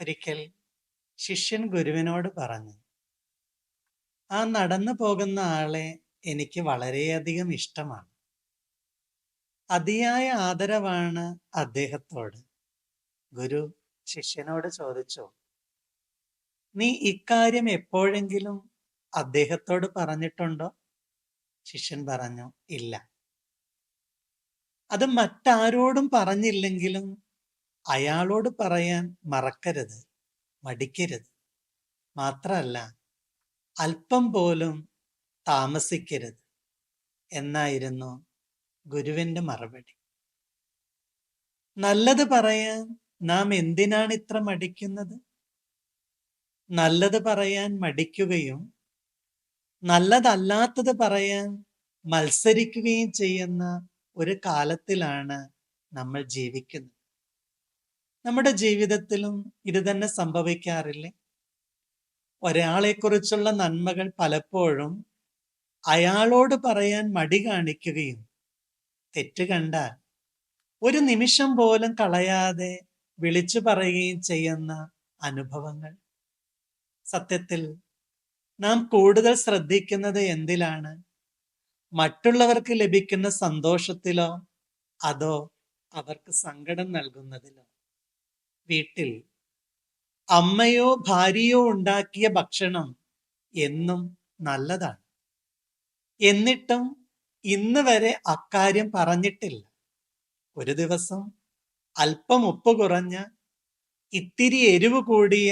ഒരിക്കൽ ശിഷ്യൻ ഗുരുവിനോട് പറഞ്ഞു ആ നടന്നു പോകുന്ന ആളെ എനിക്ക് വളരെയധികം ഇഷ്ടമാണ്. അതിയായ ആദരവാണ് അദ്ദേഹത്തോട്. ഗുരു ശിഷ്യനോട് ചോദിച്ചു നീ ഇക്കാര്യം എപ്പോഴെങ്കിലും അദ്ദേഹത്തോട് പറഞ്ഞിട്ടുണ്ടോ? ശിഷ്യൻ പറഞ്ഞു ഇല്ല. അത് മറ്റാരോടും പറഞ്ഞില്ലെങ്കിലും അയാളോട് പറയാൻ മറക്കരുത് മടിക്കരുത്. മാത്രല്ല അല്പം പോലും താമസിക്കരുത് എന്നായിരുന്നു ഗുരുവിന്റെ മറുപടി. നല്ലത് പറയാൻ നാം എന്തിനാണ് ഇത്ര മടിക്കുന്നത്? നല്ലത് പറയാൻ മടിക്കുകയും നല്ലതല്ലാത്തത് പറയാൻ മത്സരിക്കുകയും ചെയ്യുന്ന ഒരു കാലത്തിലാണ് നമ്മൾ ജീവിക്കുന്നത്. നമ്മുടെ ജീവിതത്തിലും ഇത് തന്നെ സംഭവിക്കാറില്ലേ? ഒരാളെക്കുറിച്ചുള്ള നന്മകൾ പലപ്പോഴും അയാളോട് പറയാൻ മടി കാണിക്കുകയും തെറ്റ് കണ്ടാൽ ഒരു നിമിഷം പോലും കളയാതെ വിളിച്ചു പറയുകയും ചെയ്യുന്ന അനുഭവങ്ങൾ. സത്യത്തിൽ നാം കൂടുതൽ ശ്രദ്ധിക്കുന്നത് എന്തിലാണ്? മറ്റുള്ളവർക്ക് ലഭിക്കുന്ന സന്തോഷത്തിലോ അതോ അവർക്ക് സങ്കടം നൽകുന്നതിലോ? വീട്ടിൽ അമ്മയോ ഭാര്യയോ ഉണ്ടാക്കിയ ഭക്ഷണം എന്നും നല്ലതാണ്. എന്നിട്ടും ഇന്ന് വരെ അക്കാര്യം പറഞ്ഞിട്ടില്ല. ഒരു ദിവസം അല്പം ഉപ്പ് കുറഞ്ഞ ഇത്തിരി എരിവ് കൂടിയ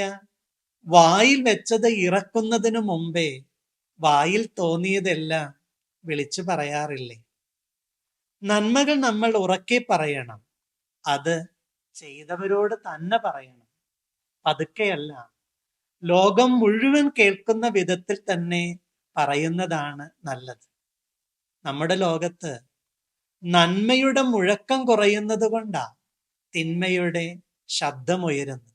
വായിൽ വെച്ചത് ഇറക്കുന്നതിനു മുമ്പേ വായിൽ തോന്നിയതെല്ലാം വിളിച്ചു പറയാറില്ലേ? നന്മകൾ നമ്മൾ ഉറക്കെ പറയണം. അത് ചെയ്തവരോട് തന്നെ പറയണം. പതുക്കെയല്ല. ലോകം മുഴുവൻ കേൾക്കുന്ന വിധത്തിൽ തന്നെ പറയുന്നതാണ് നല്ലത്. നമ്മുടെ ലോകത്ത് നന്മയുടെ മുഴക്കം കുറയുന്നത് കൊണ്ടാ തിന്മയുടെ ശബ്ദമുയരുന്നത്.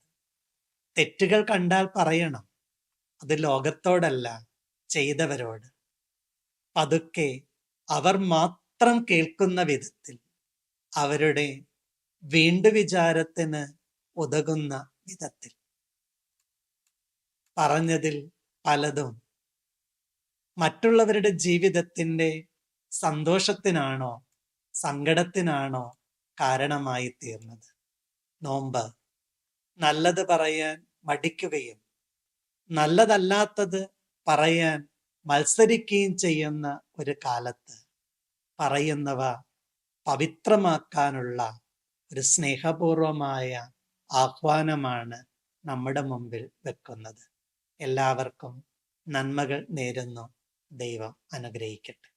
തെറ്റുകൾ കണ്ടാൽ പറയണം. അത് ലോകത്തോടല്ല ചെയ്തവരോട്. പതുക്കെ അവർ മാത്രം കേൾക്കുന്ന വിധത്തിൽ അവരുടെ വീണ്ടു വിചാരത്തിന് ഉതകുന്ന വിധത്തിൽ. പറഞ്ഞതിൽ പലതും മറ്റുള്ളവരുടെ ജീവിതത്തിന്റെ സന്തോഷത്തിനാണോ സങ്കടത്തിനാണോ കാരണമായി തീർന്നത്? നോമ്പ് നല്ലത് പറയാൻ മടിക്കുകയും നല്ലതല്ലാത്തത് പറയാൻ മത്സരിക്കുകയും ചെയ്യുന്ന ഒരു കാലത്ത് പറയുന്നവ പവിത്രമാക്കാനുള്ള ഒരു സ്നേഹപൂർവമായ ആഹ്വാനമാണ് നമ്മുടെ മുമ്പിൽ വെക്കുന്നത്. എല്ലാവർക്കും നന്മകൾ നേരുന്നു. ദൈവം അനുഗ്രഹിക്കട്ടെ.